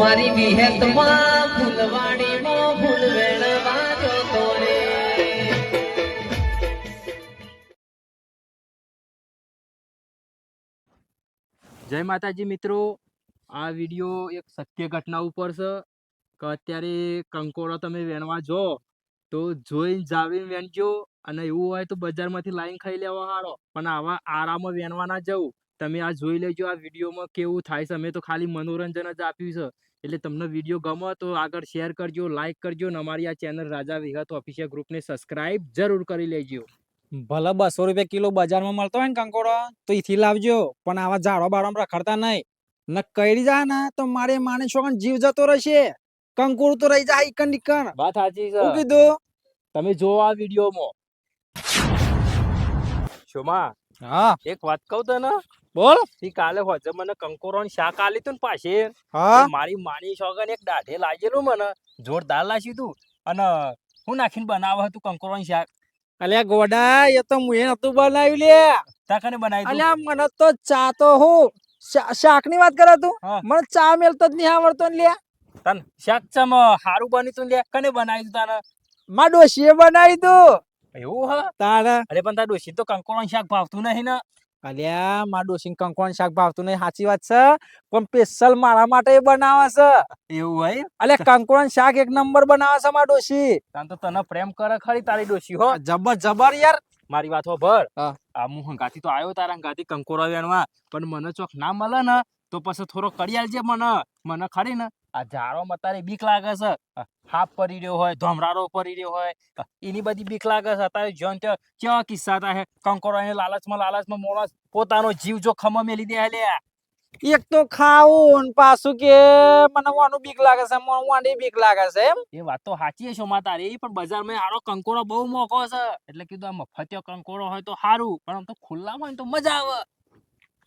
મારી વિહેતમાં ફૂલવાડીમાં ફૂલ રે જય માતાજી મિત્રો, આ વીડિયો એક સત્ય ઘટના ઉપર છે, કે અત્યારે કંકોડો તમે વેણવા જો, તો જોઈને જાવીને વેણજો, અને એવું હોય તો બજારમાંથી લાઈન ખાઈ લેવા હારો. પણ આવા આરામ વેણવા ના જવું. તમે આ જોઈ લેજો આ વિડીયોમાં કેવું થાય છે. અમે તો ખાલી મનોરંજન જ આપ્યું છે. એટલે તમને વીડિયો ગમો તો આગળ શેર કરજો લાઈક કરજો અને અમારી આ ચેનલ રાજા વિહત ઓફિશિયલ ગ્રુપને સબસ્ક્રાઇબ જરૂર કરી લેજો. ભલે બસો રૂપિયા કિલો બજારમાં મળતો હોય ને કંકોડો તો એથી લાવજો. પણ આવા ઝાડો બાળો રખડતા નહીં. ન કરી જાય ને તો મારે માને છોકરાને જીવ જતો રહેશે. કંકોડું તો રહી જાય ઇકન ઇકન વાત સાચી શું છે કીધું? તમે જો આ વિડીયોમાં. શોમા હા. એક વાત કહું તને? બોલ. ઈ કાલે હોજે મને કંકોરો શાક આલી તું પાછે. હા? મારી માની શોગન એક દાઢે લાગેલું મને. જોરદાર લાગ્યું તું. અને હું નાખીને બનાવે હતું કંકોરણ શાક. અલ્યા ગોડા એ તો મુએ નતું બનાવ્યું લે. તાકને બનાવી તું? અલ્યા મને તો ચા તો હું શાકની વાત કરે તું? મને ચા મેલતો જ નહીં આવડતો ને લે. તન શાક ચમ હારું બની તું લે? કને બનાવી તું તાને? મા ડોશીએ બનાવી તું. એવું હા? તારે અરે પણ તાર ડોશી તો કંકોરણ શાક ભાવતું નહીં ને. અલ્યા માં ડોશી કંકોણ શાક ભાવતું નહીં સાચી વાત છે પણ સ્પેશિયલ મારા માટે બનાવે છે. એવું હોય? અલે કંકોણ શાક એક નંબર બનાવે છે માં ડોશી. તાન તો તને પ્રેમ કરે ખરી તારી ડોશી હો. જબર જબર યાર. મારી વાત ભર. આ હું હંગાથી તો આવ્યો તારા હંગાથી કંકોરા વેણવા પણ મને ચોક ના મળે ને તો પછી થોડો કરી જે મને મને ખરી ને. આ ઝાડોમાં તારે બીક લાગે છે? હાફ પડી રહ્યો હોય, ધોમરારો પડી રહ્યો હોય એની બધી બીક લાગે છે. અત્યારે જોન કેવા કિસ્સા થાય કંકોરો એને લાલચમાં લાલચમાં માણસ પોતાનો જીવ જોખમમાં મેલી દે લે. એક તો ખાવું પાછું કે મને વાનું બીક લાગે છે, મને વાંડી બીક લાગે છે એમ. એ વાત તો સાચી છે માં તારી, પણ બજારમાં આરો કંકોરો બહુ મોકો છે. એટલે કીધું આ મફતિયો કંકોરો હોય તો સારું પણ આમ તો ખુલ્લા હોય તો મજા આવે.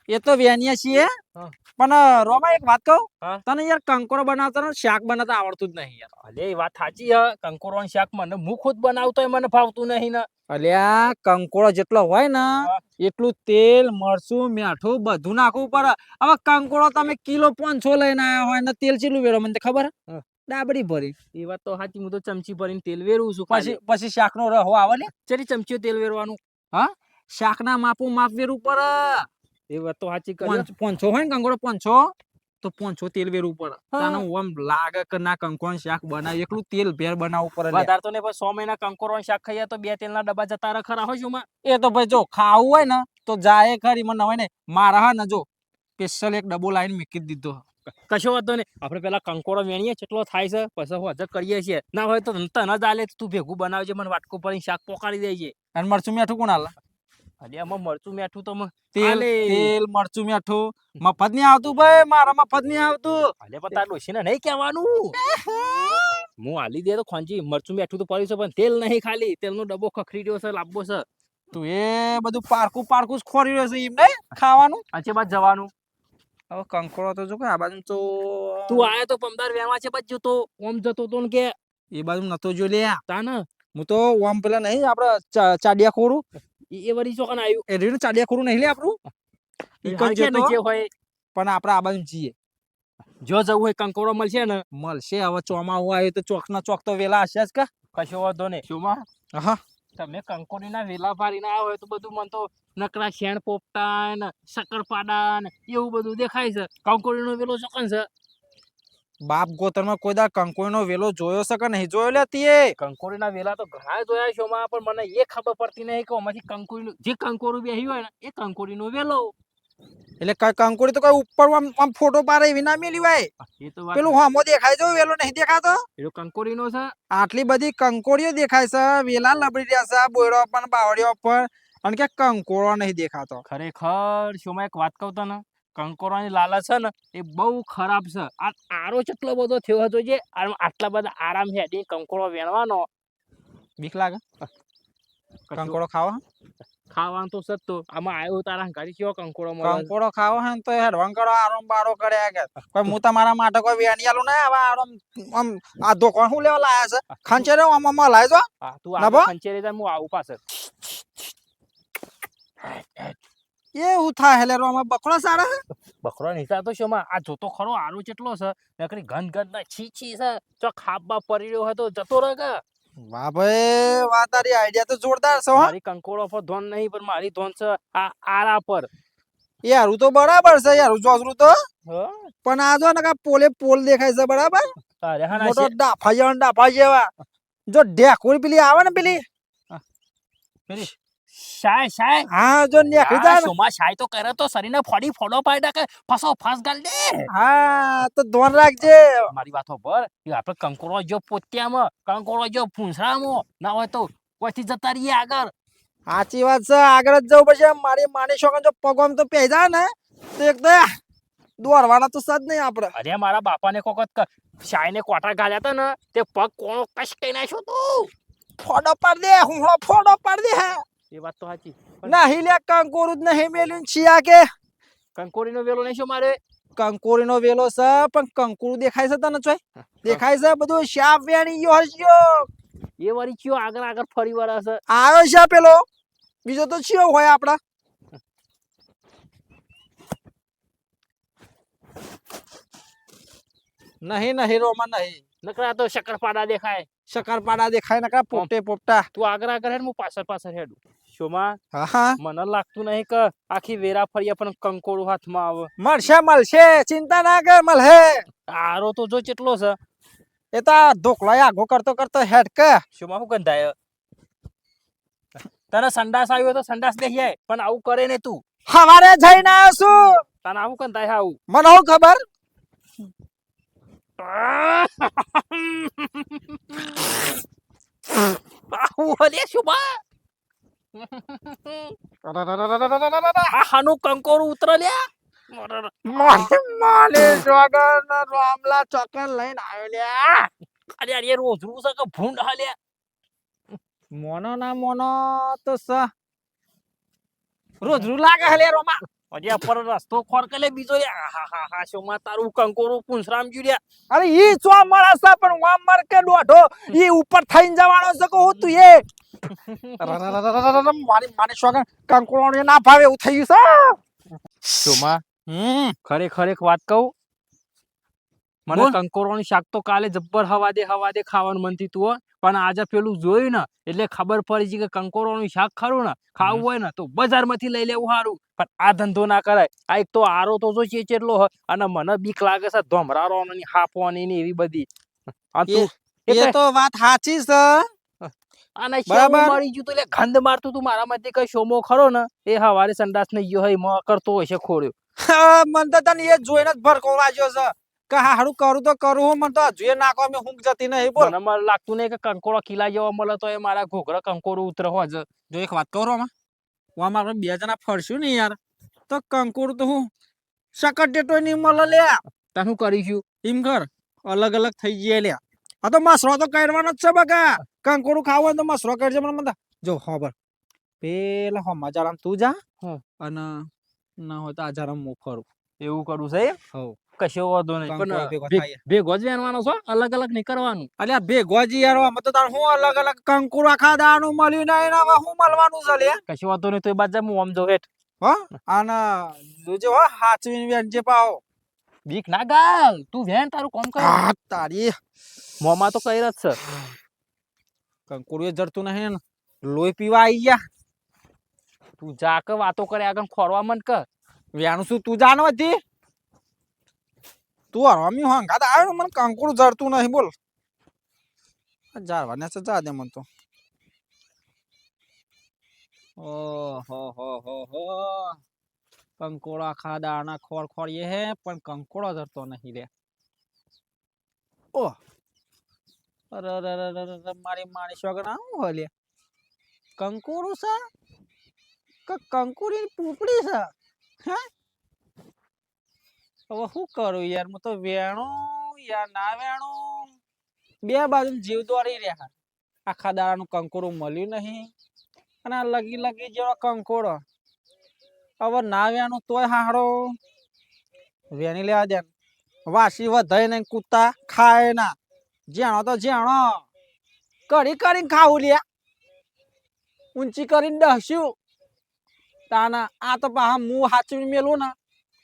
એ તો વેનિયા છીએ. પણ રોમા એક વાત કહું. તને યાર કંકોરો બનાવતા ને શાક બનાવતા આવડતું જ નહીં યાર. અલે એ વાત સાચી હે. કંકોરોનું શાક મને હું ખુદ બનાવતો મને ફાવતું નહીં ને. અલ્યા કંકોડો જેટલો હોય ને એટલું તેલ મરચું મીઠું બધું નાખવું પડે. હવે કંકોડો તમે કિલો પાંચસો લઈને આવ્યા હોય ને તેલ ચેટલું વેરો મને ખબર? ડાબડી ભરી. એ વાત તો સાચી હું તો ચમચી ભરીને તેલ વેરવું છું પછી પછી શાકનો રહો આવે ને ચરી ચમચીઓ તેલ વેરવાનું? હા? શાકના માપું માપ વેરવું પડે. એ વાત તો સાચી કરી પાંચ- હોય ને કંકોડો પાંચસો તો પાંચસો તેલ વેરવું પડે. તને આમ લાગે કે ના કંકોણ શાક બનાવ એકલું તેલ ભેર બનાવવું પડે વધારે તો ને પણ સો મહિના કંકોરોનું શાક ખાઈએ તો બે તેલના ડબ્બા જતા રહે ખરા હોય શું એ તો ભાઈ જો ખાવું હોય ને તો જાય ખરી મને હોય ને મારા હા ને જો સ્પેશિયલ એક ડબ્બો લાઈન મૂકી દીધો. કશો વાંધો નહીં. આપણે પેલા કંકોડો વેણીએ કેટલો થાય છે પછી હજર કરીએ છીએ. ના હોય તો તને જ આલે તું ભેગું બનાવજે મને વાટકો પડી શાક પોકાડી દેજે. અને મરચું મીઠું કોણ હાલે અલે આમાં મરચું મેઠું તો તેલ તેલ મરચું મીઠું. મફત નહીં આવતું ભાઈ મારા મફત નહીં આવતું. અલે પણ તાર ડોશીને નહીં કહેવાનું. હું આલી દે તો ખોંજી મરચું મેઠું તો પડ્યું છે પણ તેલ નહીં ખાલી. તેલનો ડબ્બો ખખરી રહ્યો છે લાંબો છે. તું એ બધું પારકું પારકું ખોરી રહ્યો છે એમ નહીં ખાવાનું આજે બાદ જવાનું. હવે કંકોડો તો જો કે આ બાજુ તો તું આયો તો પમદાર વેવા છે બાજુ તો ઓમ જતો તો ને કે. એ બાજુ નતો જો લે તા ને હું તો ઓમ પેલા નહીં આપડે ચાડિયા ખોરું એ વળી ચોકન આવ્યું એ રીણ ચાડિયા ખોરું નહીં લે આપણું? ઈ ઈ કણ હાલ છે ને જતો? જે હોય. પણ આપણે આ બાજુ જઈએ. જો જવું હોય કંકોડો મળશે ને. મળશે. હવે ચોમાવું આવ્યું તો ચોક ના ચોક તો વેલા હશે જ કે? કશો વાંધો નહીં. ચોમા હા તમે કંકોડીના વેલા ભારીને આવ્યા હોય તો બધું મન તો નકરા શેણ પોપટા ને શક્કરપાડા ને એવું બધું દેખાય છે. કંકોડીનો વેલો ચોકન છે. બાપ ગોતરમાં કોઈ દા કંકોઈનો વેલો જોયો છે કે નહીં? જોયો લે તીએ. કંકોડીના વેલા તો ઘણા જોયા છે માં પણ મને એ ખબર પડતી નહીં કે ઓમાંથી કંકોરી જે કંકોરું બેહી હોય ને એ કંકોડીનો વેલો. એટલે કઈ કંકોરી તો કઈ ઉપર આમ આમ ફોટો પારે વિના મેલી હોય? એ તો પેલું હોમો દેખાય જો વેલો નહીં દેખાતો? કંકોરી નો છે. આટલી બધી કંકોરીઓ દેખાય છે વેલા લબડી રહ્યા છે બોયડો પણ બાવડીઓ પર અને કે કંકોરો નહીં દેખાતો. ખરેખર શોમાં એક વાત કહું તને? કંકોરાની લાલચ છે ને એ બહુ ખરાબ છે. આ આરો કેટલો બધો થયો હતો જે આટલા બધા આરામ હેડી કંકોડો વેણવાનો. બીક લાગે? કંકોડો ખાવા ખાવાનું તો સત્તો આમાં આવ્યો તારા ઘરે કયો કંકોડો મળે? કંકોડો ખાવો હે તો હેડ વંકડો આરામ બારો કર્યા કે કોઈ હું તમારા માટે કોઈ વેણિયાલું ના આવા આરામ આમ આ દુકાન શું લેવા લાયા છે? ખંચેરે આમ આમ લાય જો. હા તું આ? ખંચેરી હું આવું પાછળ. એવું થાય હેલે રોમાં બકરો સારા? બકરો નીચા તો શું આ જોતો ખરો આરો કેટલો છે. નકરી ઘન ઘન ના છી. છી છે ચો ખાબા પડી રહ્યો હતો જતો રહે કે? વાહ ભાઈ વાહ તારી આઈડિયા તો જોરદાર છે હો. મારી કંકોડો પર ધોન નહીં પણ મારી ધોન છે આ આરા પર. યારું તો બરાબર છે યારું જોસરું તો. હા? પણ આ જો ને કા પોલે પોલ દેખાય છે બરાબર? અરે હા મોટો. ડાફા જેવા ડાફા જેવા. જો ઢેકુર પેલી આવે ને પેલી? પેલી? શાય શાય હા જો નેકળી જાય ને. શોમાં શાય તો કરે તો શરીરને ફોડી ફોડો પાડી નાખે. ફસો ફસ ગાલ દે. હા તો ધોન રાખજે. મારી વાતો પર આપણે કંકોરો જો પોત્યામાં કંકોરો જો પૂંછડામાં ના હોય તો કોઈથી જતા રહીએ આગળ? સાચી વાત છે આગળ જ જવું પડશે. મારી માની શોખ જો પગવામ તો પહેરી જાય ને તો એક તો દોરવાના તો સજ નહીં આપણે અરે મારા બાપાને કોક શાયને કોટા ગાલ્યા હતા ને તે પગ કોણો કશ કહી નાખ્યો તું. ફોડો પાડ દે હું ફોડો પાડ દે હે. એ વાત તો સાચી. નહીં લે કંકોરું જ નહીં મેલ્યું ને છિયા કે. કંકોડીનો વેલો નહીં શું મારે? કંકોરીનો વેલો છે પણ કંકોરું દેખાય છે તને ચોય? દેખાય છે બધું શાપ વેણી ગયો હસ્યો એ વારી ચિયો આગળ આગળ ફરી વાર હશે આવ્યો છે પેલો. બીજો તો ચિયો હોય આપડા નહીં નહીં રોમાં નહીં. નકરા તો શકરપાડા દેખાય. શકરપાડા દેખાય નકરા પોપટે પોપટા. તું આગળ આગળ હેડ હું પાછળ પાછળ હેડું. શોમાં હા મને લાગતું નહીં કે આખી વેરા ફરી પણ કંકોડું હાથમાં આવે. મળશે મળશે. ચિંતા ના કર મળે આરો તો જો કેટલો છે. એ તો આ આગો કરતો કરતો હેડ કે. શોમાં શું ગંધાય? તને સંડાસ આવ્યો તો સંડાસ બેસી જાય પણ આવું કરે ને તું. હવારે જઈને આવ્યો છું. તને આવું ગંધાય આવું મને હું ખબર? આવું હલે શું હાનું કંકોરું ઉતર રામલા ચોકન લઈને આવ્યો લ્યા. અરે અરે રોજરું છે કે ભૂંડ હાલ્યા મોનો ના મોનો તો સ. રોજ રૂ લાગે હલે રોમા. અરે પર રસ્તો ખોર કે લે બીજો લે હા હા હા શોમાં તારું કંકોરું પૂંછરામ જુડ્યા અરે ઈ ચો મળે છે પણ વામ માર કે ડોઢો ઈ ઉપર થઈને જવાનો છે કો તું એ? મારી મારી શોગન કંકોળો ના ભાવે એવું થઈ ગયું છે શોમાં? હમ. ખરેખર એક વાત કહું મને. કંકોરોની શાક તો કાલે જબ્બર હવા દે હવા દે ખાવાનું મન થતું હોય પણ આજે પેલું જોયું ને એટલે ખબર પડી છે કે કંકોરોનું શાક ખરું ને ખાવું હોય ને તો બજારમાંથી લઈ લેવું સારું પણ આ ધંધો ના કરાય. આ એક તો આરો તો જો છે કેટલો હોય અને મને બીક લાગે છે ધોમરારોની હાફવાની ને એવી બધી. આ તું એ તો વાત સાચી છે. અને બરાબર. મળી ગયું તું એટલે ગંધ મારતું તું મારા માટે કઈ શોમો ખરો ને એ હવારે સંડાસ ને ગયો હોય મ કરતો હોય છે ખોડ્યો મન તો તને એ જોઈને જ ભરકો છે. કે હારું કરું તો કરું હું મને તો હજુ નાખો અમે હું જતી નહીં બોલ. મને લાગતું નહીં કે કંકોડો કિલા જેવો મળે તો એ મારા ઘોઘરા કંકોડો ઉતરે હોય જો એક વાત કરો આમાં હું આપણે બે જણા ફરશું ને યાર તો કંકોડ તો હું ડેટો નહીં મળે લે. તને શું કરીશું એમ કર અલગ અલગ થઈ જઈએ લે. આ તો મસરો તો કરવાનો જ છે બકા. કંકોડું ખાવું હોય તો મસરો કરજે મને મને જો ખબર પેલા હો જારામ તું જા. અને ના હોય તો આ જારામ હું ફરું. એવું કરવું છે એમ? કશો વાંધો નહીં. પણ ભેગો. ભેગો જ વેણવાનો છો? અલગ અલગ નહીં કરવાનું? અલ્યા ભેગોજી યાર આમાં તો તાર હું અલગ અલગ કંકુર આખા દાનું મળ્યું નહીં ને હવે હું મળવાનું છે લે? કશો વાંધો નહીં તો એ બાજુ હું આમ જો હેઠ. હો? આના જોજો હો હાચવીને વેચજે પાઓ બીક ના ગાલ. તું વેણ તારું કોમ કર. આ તારી. મોમાં તો કઈ જ છે? કંકુરું જડતું નહીં ને. લોહી પીવા આઈ ગયા. તું જા કે વાતો કરે આગળ ખોરવા મન કે. વ્યાનું શું તું જાણો હતી તું હરવામી હંગાત આવ્યો ને મને કંકુરું જડતું નહીં, બોલ. જારવાને છે જા દે મને તો. ઓહો, હો હો હો. કંકોડો આખા દાણા ખોર ખોરીએ હે, પણ કંકોડો જડતો નહીં રે. ઓ અરે અરે મારી માણી આવું હોય લે છે? કંકુરી પૂપડી છે? હે? હવે શું કરું યાર? હું તો વેણું, યાર ના વેણું. બે બાજુ જીવ દોડી રહ્યા. આખા દાડાનું કંકોડું મળ્યું નહીં. અને આ લગી લગી જેવો કંકોડો હવે ના વેણું તોય હાડો વેણી લેવા દે. વાસી વધાય નહીં, કૂતા ખાય ના. જેણો તો જેણો કરી કરીને ખાવું લ્યા. ઊંચી કરીને દહશું તાના આ તો પાછા મું હાચવી મેલું ને.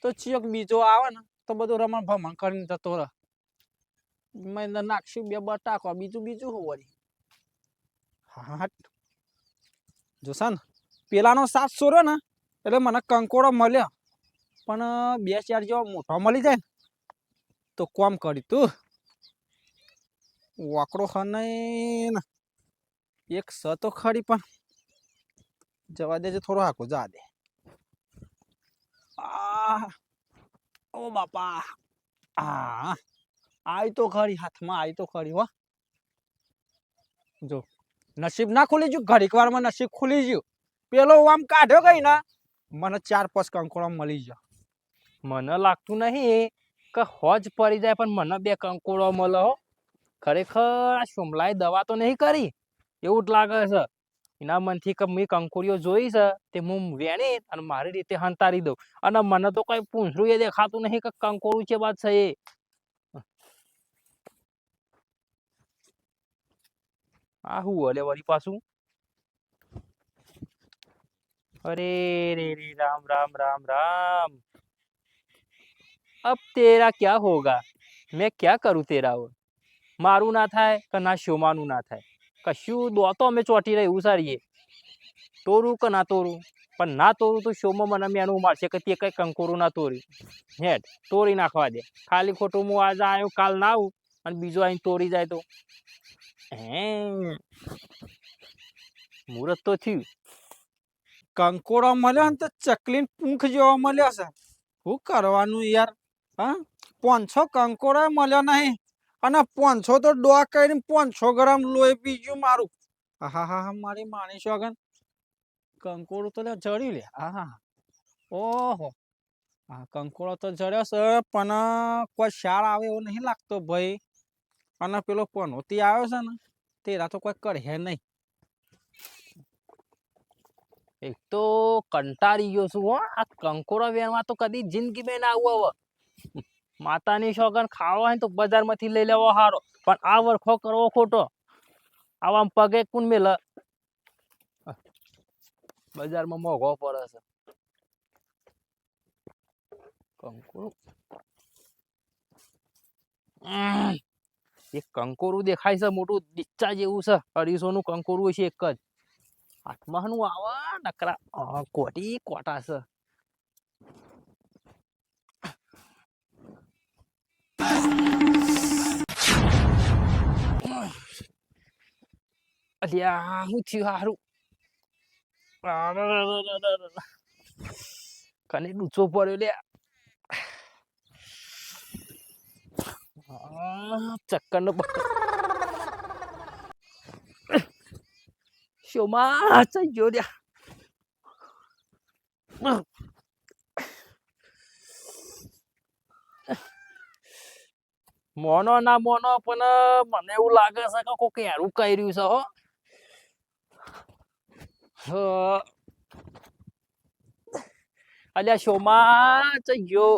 તો ચિયોક બીજો આવે ને, તો બધું રમણ ભમણ કરીને જતો રહે. મેં નાખશું બે બટાકો બીજું બીજું હું હાટ. જોશે ને પેલાનો સાત સોરો ને, એટલે મને કંકોડો મળ્યો. પણ, બે ચાર જેવો મોટો મળી જાય ને, તો કોમ કરી તું. વાકડો હને ને એક સ તો ખરી પણ. જવા દેજે થોડો હાકો, જા દે. ઓ બાપા. આ આય તો ખરી, હાથમાં આય તો ખરી હો. જો, નસીબ ના ખુલી ગયું ઘડીક વારમાં નસીબ ખુલી ગયું પેલો આમ કાઢ્યો ગઈ ને, મને ચાર પાંચ કંકોડો મળી ગયો મને લાગતું નહીં કે હોજ પડી જાય, પણ મને બે કંકોડો મળે ખરેખર આ સોમલાએ દવા તો નહીં કરી? એવું જ લાગે છે. એના મનથી કે મેં કંકોડીઓ જોઈ છે, તે હું વેણી અને મારી રીતે હંતારી દઉં. અને મને તો કઈ પૂંછરું એ દેખાતું નહીં કે કંકોડું છે વાત છે એ. આ હું હલે વળી પાછું? અરે રે રે, રામ રામ રામ રામ. અબ તેરા ક્યાં હોગા? મેં ક્યાં કરું તેરા મારું ના થાય કે ના શોમાનું ના થાય? કશું દોતો અમે ચોટી રહી ઉસારીએ સારીએ. તોરું કે ના તોરું? પણ ના તોરું તો શોમાં મને મેનું મારશે કે તે કંઈ કંકોરું ના તોર્યું. હેઠ તોરી નાખવા દે. ખાલી ખોટું હું આજે આવ્યો કાલ ના આવું, અને બીજો અહીં તોરી જાય તો. હે મુહૂર્ત તો થયું. કંકોડો મળ્યા ને તો ચકલીન પૂંખ જેવા મળ્યા છે. શું કરવાનું યાર, હા? પાંચસો કંકોડો મળ્યો નહીં. અને પાંચસો તો ડોક કરીને પાંચસો ગ્રામ લોહી પી ગયું મારું. હા હા હા, મારી માની આગળ કંકોડું તો જડ્યું લે હા હા ઓહો. હા કંકોડો તો જડ્યો છે, પણ કોઈ શાળ આવે એવો નહીં લાગતો ભાઈ. અને પેલો પનોતી આવ્યો છે ને, તેરા તો કોઈ કરે નહીં. એક તો કંટાળી ગયો છું હો. આ કંકોડો વેણવા તો કદી જિંદગી ના આવું હવે માતાની શોગન ખાવા હોય ને તો બજારમાંથી લઈ લેવો સારો પણ આ વરખો કરવો ખોટો આવા પગે કુન મેલ. બજારમાં મોઘો પડે છે. ઉમ, એક કંકોરું દેખાય છે મોટું દીચ્ચા જેવું છે. અઢીસોનું કંકોરું છે એક જ. હાથમાં નું આવા નકરા કોટી કોટા છે. અલ્યા હું થયું હારું કને ડૂચો પડ્યો લે ચક્કર નો શોમાં ગયો લ્યા મોનો ના મોનો પણ મને એવું લાગે છે કે કોક યારું કર્યું છે હો હ. અલ્યા શોમાં ચયો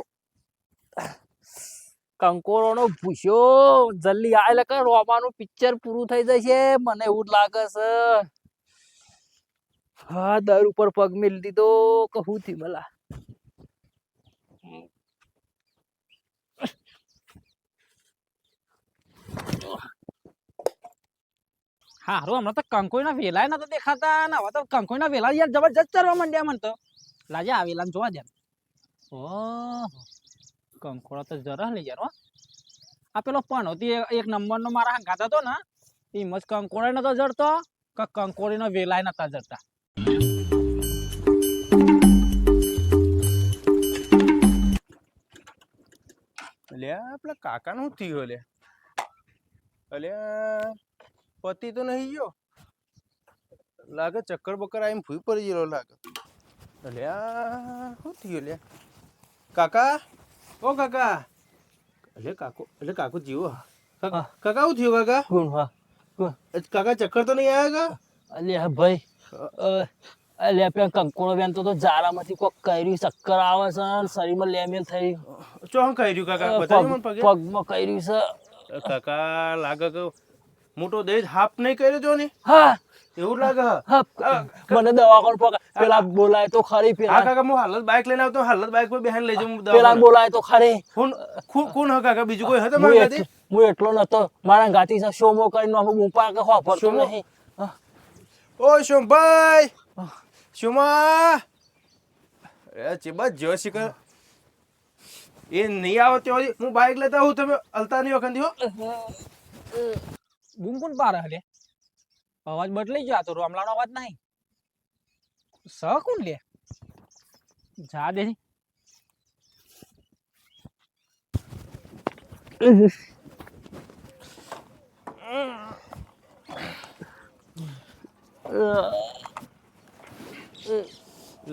કંકોરો નો ભૂસ્યો જલ્દી આ એટલે રોમાનું પિક્ચર પૂરું થઈ જશે મને એવું લાગે છે હા દર ઉપર પગ મેલી દીધો કે હું થી ભલા હારું, હમણાં તો કંકોઈના વેલા નતા દેખાતા ને હવે તો કંકોઈના વેલા યાર જબરજસ્ત ચરવા માંડ્યા મને તો. લાજે આ વેલા જોવા દે. ઓહ, કંકોડા તો જરા લઈ યાર આ પેલો પણ હતી એક નંબરનો મારા ગાતા હતો ને એ મજ કંકોડા નતો જડતો કે કંકોડીનો વેલાય નતા જડતા. અલ્યા આપણા કાકાનું થયું અલ્યા? અલ્યા પતિ તો નહીં ગયો. લાગે ચક્કર બક્કર આવીને ભૂઈ પડી ગયેલો લાગે. અલ્યા શું થયું લે? કાકા? ઓ કાકા. અલે કાકો એટલે કાકો જીવો. કાકા શું થયું કાકા? કાકા ચક્કર તો નહીં આવ્યા કા અલ્યા ભાઈ અલ્યા પેલા કંકોડો બેન તો તો જારામાંથી કોક કર્યું ચક્કર આવે છે શરીરમાં લેમેલ થઈ. ચોહં કર્યું કાકા? પગમાં કર્યું છે. કાકા લાગે કે મોટો દહેજ હાફ નહીં કર્યો તો ને? હા. એવું લાગે હ. હા. મને દવાખાન પકડ પેલા બોલાય તો ખરી હા પેલા કાકા હું હાલત બાઇક લઈને આવતો હાલત બાઇક પર બેહન લઈ જઉં પેલા બોલાય તો ખરી. કોણ કોણ- હ કાકા? બીજું કોઈ હતો મારા ગાતી હું એટલો નતો. મારા ગાતી સાથે શોમો કરીને હું બૂંપા કે હોફરતો શોમો? નહીં. ઓ શોમભાઈ! શોમા! એ ચેબા જો શિખર એ નહીં આવે ત્યાં હું બાઇક લેતા હું તમે અલતા નહીં વખત હો બૂમ કોણ પારે હલે. અવાજ બદલાઈ ગયો આ તો રોમલાનો અવાજ નહીં. સ કોણ લે? જા દે.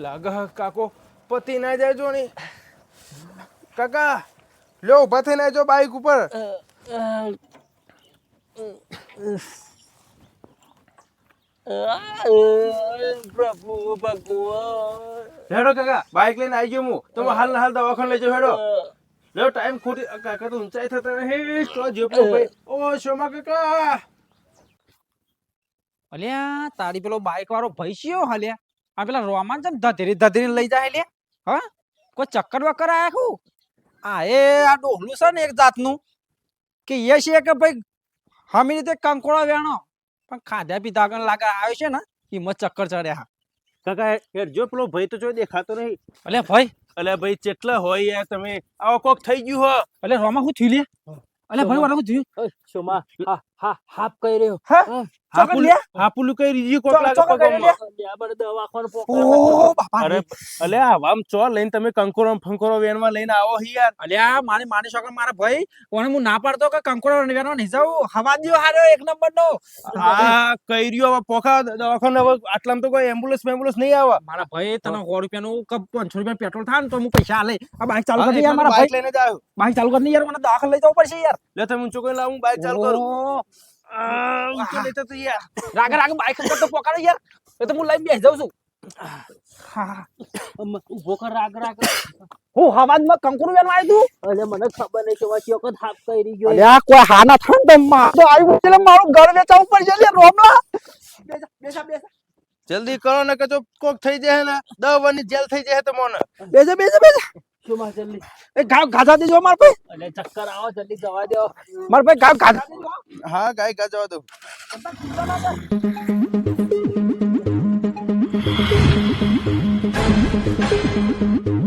લાગ કાકો પતિ ના જાજો ને. કાકા લ્યો ઊભા થઈને જો બાઈક ઉપર. પ્રભુ હેડો કાકા બાઇક લઈને આવી ગયો હું. તમે હાલ હાલ દવાખાને લઈ જાઓ, હેડો. લ્યો ટાઈમ ખોટી કાકા તો ઊંચાઈ થતા હે તો જોપલો ભાઈ ઓ શોમા કાકા. અલ્યા, તારી પેલો બાઈક વાળો ભાઈ શિયો હલ્યા આ પેલા રોમાન છે ધધેરી ધધેરી લઈ જાય લે હા? કોઈ ચક્કર વક્કર આયા કુ આ એ આ ડોહલું છે ને એક જાતનું, કે એ છે કે ભાઈ હમી રીતે કંકોળો વેણો પણ ખાધા પીધા આગળ લાગે આવે છે ને એમાં ચક્કર ચડ્યા કાકા યાર જો પેલો ભાઈ તો જો દેખાતો નહીં. અલે ભાઈ. અલે ભાઈ કેટલા હોય યાર તમે? આવો કોક થઈ ગયું હો. અલે રોમા શું થયું લે? અલે ભાઈ વાળા હું થયું? શોમા હા. હા હાફ કહી રહ્યો. હા? હા. ચોકન કઈ રીજી કોક લાગે પગમાં. લે. આપણે દવાખાને ઓ પકડ બાપા અરે અલ્યા આમ ચો લઈને તમે કંકોરો ફંકોરો વેણમાં લઈને આવો હી યાર. અલ્યા મારી માની છોકરા મારા ભાઈ ઓને હું ના પાડતો કે નહીં જાઉં? હવા દ્યો હારો એક નંબર નો આ કઈર્યો હવે? પોખા દવાખાને હવે આટલામાં તો કોઈ એમ્બ્યુલન્સ એમ્બ્યુલન્સ નહીં આવે. મારા ભાઈ તને સો રૂપિયાનું કે પાંચસો રૂપિયા પેટ્રોલ થાય ને તો હું પૈસા આલે આ બાઈક ચાલુ કરી યાર મારા બાઇક લઈને જ આવ્યો. બાઈક ચાલુ કરી યાર મને દાખલ લઈ જવું પડશે યાર. લે તમે ઊંચો કોઈ લાવું બાઇક ચાલુ કરું. લેતો તો યાર. રાગે રાગે બાઈક અંદર તો પોકાડે યાર. એ તો હું લઈને બેસી જાઉં છું. ઊભો કર રાગ રાગ. હું હવાજમાં કંકુરું વેણવા આવ્યું તું? અરે મને ખબર નહીં કે વાચી વખત હાફ કરી ગયો. અલ્યા કોઈ હા ના થાય ને તો માં તો આવ્યું એટલે મારું ઘર વેચાવું પડશે લે રોમલા. બેસા બેસા જલ્દી કરો ને કે જો કોક થઈ જાય ને દસ વર્ષની જેલ થઈ જાય તો મોને. બેસા બેસા બેસા. શોમા જલ્દી. એ ગાવ ગાધા દેજો મારા ભાઈ. અલે ચક્કર આવો જલ્દી જવા દો. મારા ભાઈ ગાવ ગાધા હા ગાય ગા જવા દો. Thank